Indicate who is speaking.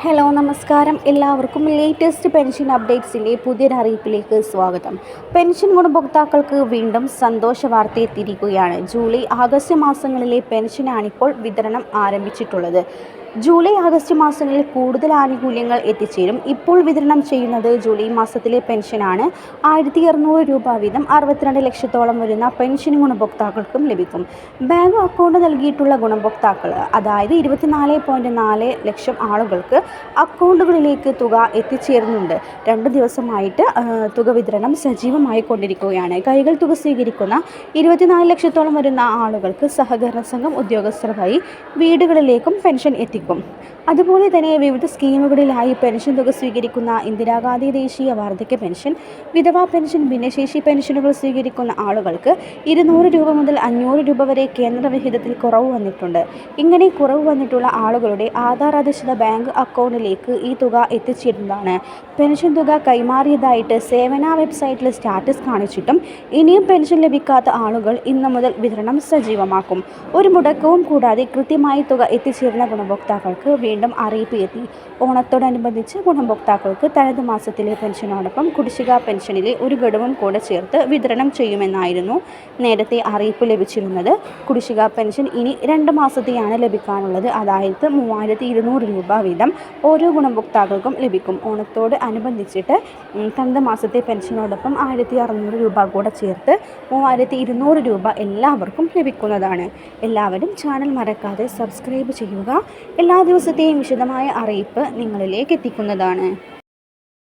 Speaker 1: Hello നമസ്കാരം. എല്ലാവർക്കും latest pension അപ്ഡേറ്റ്സിന്റെ പുതിയൊരു അറിയിപ്പിലേക്ക് സ്വാഗതം. പെൻഷൻ ഗുണഭോക്താക്കൾക്ക് വീണ്ടും സന്തോഷ വാർത്ത എത്തിയിരിക്കുകയാണ്. ജൂലൈ ആഗസ്റ്റ് മാസങ്ങളിലെ പെൻഷനാണിപ്പോൾ വിതരണം ആരംഭിച്ചിട്ടുള്ളത്. ജൂലൈ ആഗസ്റ്റ് മാസങ്ങളിൽ കൂടുതൽ ആനുകൂല്യങ്ങൾ എത്തിച്ചേരും. ഇപ്പോൾ വിതരണം ചെയ്യുന്നത് ജൂലൈ മാസത്തിലെ പെൻഷനാണ്. ആയിരത്തി അറുന്നൂറ് രൂപ വീതം അറുപത്തിരണ്ട് ലക്ഷത്തോളം വരുന്ന പെൻഷൻ ഗുണഭോക്താക്കൾക്കും ലഭിക്കും. ബാങ്ക് അക്കൗണ്ട് നൽകിയിട്ടുള്ള ഗുണഭോക്താക്കൾ അതായത് ഇരുപത്തിനാല് പോയിന്റ് നാല് ലക്ഷം ആളുകൾക്ക് അക്കൗണ്ടുകളിലേക്ക് തുക എത്തിച്ചേരുന്നുണ്ട്. രണ്ട് ദിവസമായിട്ട് തുക വിതരണം സജീവമായി കൊണ്ടിരിക്കുകയാണ്. കൈകൾ തുക സ്വീകരിക്കുന്ന ഇരുപത്തിനാല് ലക്ഷത്തോളം വരുന്ന ആളുകൾക്ക് സഹകരണ സംഘം ഉദ്യോഗസ്ഥർ വഴി വീടുകളിലേക്കും പെൻഷൻ എത്തിക്കും. അതുപോലെ തന്നെ വിവിധ സ്കീമുകളിലായി പെൻഷൻ തുക സ്വീകരിക്കുന്ന ഇന്ദിരാഗാന്ധി ദേശീയ വാർദ്ധക്യ പെൻഷൻ വിധവാ പെൻഷൻ ഭിന്നശേഷി പെൻഷനുകൾ സ്വീകരിക്കുന്ന ആളുകൾക്ക് ഇരുന്നൂറ് രൂപ മുതൽ അഞ്ഞൂറ് രൂപ വരെ കേന്ദ്രവിഹിതത്തിൽ കുറവ് വന്നിട്ടുണ്ട്. ഇങ്ങനെ കുറവ് വന്നിട്ടുള്ള ആളുകളുടെ ആധാർ അധിഷ്ഠിത ബാങ്ക് അക്കൗണ്ടിലേക്ക് ഈ തുക എത്തിച്ചിരുന്നതാണ്. പെൻഷൻ തുക കൈമാറിയതായിട്ട് സേവന വെബ്സൈറ്റിൽ സ്റ്റാറ്റസ് കാണിച്ചിട്ടും ഇനിയും പെൻഷൻ ലഭിക്കാത്ത ആളുകൾ ഇന്നു മുതൽ വിതരണം സജീവമാക്കും. ഒരു മുടക്കവും കൂടാതെ കൃത്യമായി തുക എത്തിച്ചേരുന്ന ഗുണഭോക്താക്കൾക്ക് വീണ്ടും അറിയിപ്പ് എത്തി. ഓണത്തോടനുബന്ധിച്ച് ഗുണഭോക്താക്കൾക്ക് തനത് മാസത്തിലെ പെൻഷനോടൊപ്പം കുടിശ്ശിക പെൻഷനിലെ ഒരു ഘടവും കൂടെ ചേർത്ത് വിതരണം ചെയ്യുമെന്നായിരുന്നു നേരത്തെ അറിയിപ്പ് ലഭിച്ചിരുന്നത്. കുടിശ്ശിക പെൻഷൻ ഇനി രണ്ട് മാസത്തെയാണ് ലഭിക്കാനുള്ളത്. അതായത് മൂവായിരത്തി ഇരുന്നൂറ് രൂപ വീതം ഓരോ ഗുണഭോക്താക്കൾക്കും ലഭിക്കും. ഓണത്തോട് അനുബന്ധിച്ചിട്ട് തനത് മാസത്തെ പെൻഷനോടൊപ്പം ആയിരത്തി അറുന്നൂറ് രൂപ കൂടെ ചേർത്ത് മൂവായിരത്തി ഇരുന്നൂറ് രൂപ എല്ലാവർക്കും ലഭിക്കുന്നതാണ്. എല്ലാവരും ചാനൽ മറക്കാതെ സബ്സ്ക്രൈബ് ചെയ്യുക. എല്ലാ ദിവസത്തെയും വിശദമായ അറിയിപ്പ് നിങ്ങളിലേക്ക് എത്തിക്കുന്നതാണ്.